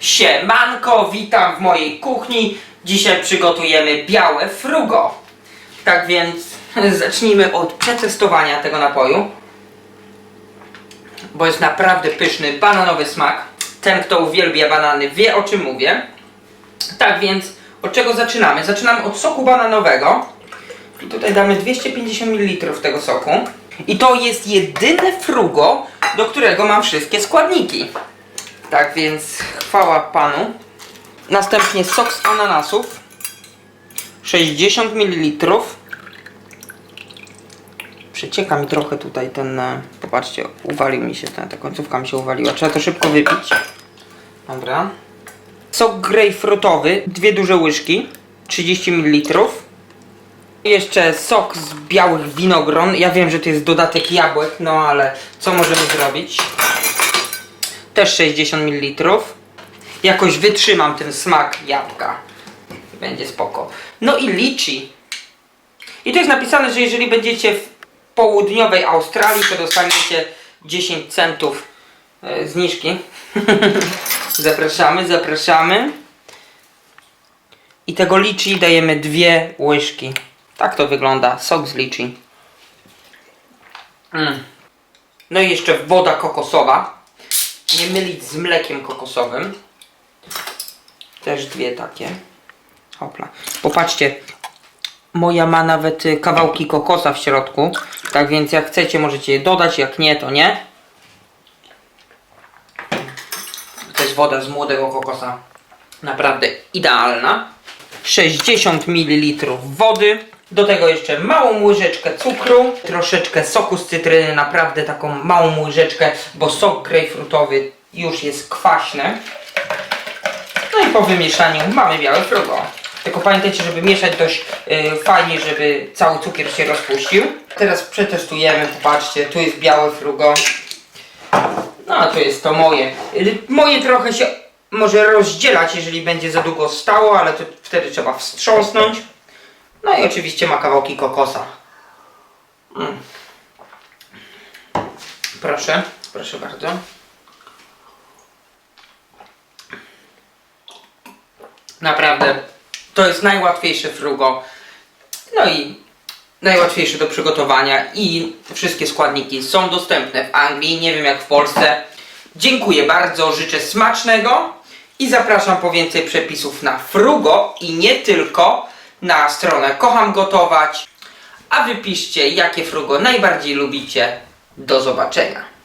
Siemanko, witam w mojej kuchni. Dzisiaj przygotujemy białe frugo. Tak więc zacznijmy od przetestowania tego napoju. Bo jest naprawdę pyszny, bananowy smak. Ten, kto uwielbia banany, wie o czym mówię. Tak więc, od czego zaczynamy? Zaczynamy od soku bananowego. I tutaj damy 250 ml tego soku. I to jest jedyne frugo, do którego mam wszystkie składniki. Tak więc chwała panu. Następnie sok z ananasów. 60 ml. Przecieka mi trochę tutaj ten. e, Popatrzcie, uwalił mi się ten, ta końcówka mi się uwaliła. Trzeba to szybko wypić. Dobra. Sok grejpfrutowy, dwie duże łyżki, 30 ml. Jeszcze sok z białych winogron. Ja wiem, że to jest dodatek jabłek, no ale co możemy zrobić? Też 60 ml. Jakoś wytrzymam ten smak jabłka. Będzie spoko. No i liczy. I tu jest napisane, że jeżeli będziecie w południowej Australii, to dostaniecie 10 centów e, zniżki. zapraszamy, zapraszamy. I tego liczy dajemy dwie łyżki. Tak to wygląda. Sok z liczy. Mm. No i jeszcze woda kokosowa. Nie mylić z mlekiem kokosowym. Też dwie takie. Hopla. Popatrzcie. Moja ma nawet y, kawałki kokosa w środku. Tak więc jak chcecie możecie je dodać, jak nie to nie. To jest woda z młodego kokosa. Naprawdę idealna. 60 ml wody. Do tego jeszcze małą łyżeczkę cukru, troszeczkę soku z cytryny, naprawdę taką małą łyżeczkę, bo sok grejpfrutowy już jest kwaśny. No i po wymieszaniu mamy białe frugo. Tylko pamiętajcie, żeby mieszać dość y, fajnie, żeby cały cukier się rozpuścił. Teraz przetestujemy, popatrzcie, tu jest białe frugo. No a tu jest to moje. Y, Moje trochę się może rozdzielać, jeżeli będzie za długo stało, ale to wtedy trzeba wstrząsnąć. No i oczywiście ma kawałki kokosa. Mm. Proszę, proszę bardzo. Naprawdę, to jest najłatwiejsze frugo. No i najłatwiejsze do przygotowania i wszystkie składniki są dostępne w Anglii, nie wiem jak w Polsce. Dziękuję bardzo, życzę smacznego i zapraszam po więcej przepisów na frugo i nie tylko na stronę Kocham Gotować. A wypiszcie jakie frugo najbardziej lubicie. Do zobaczenia.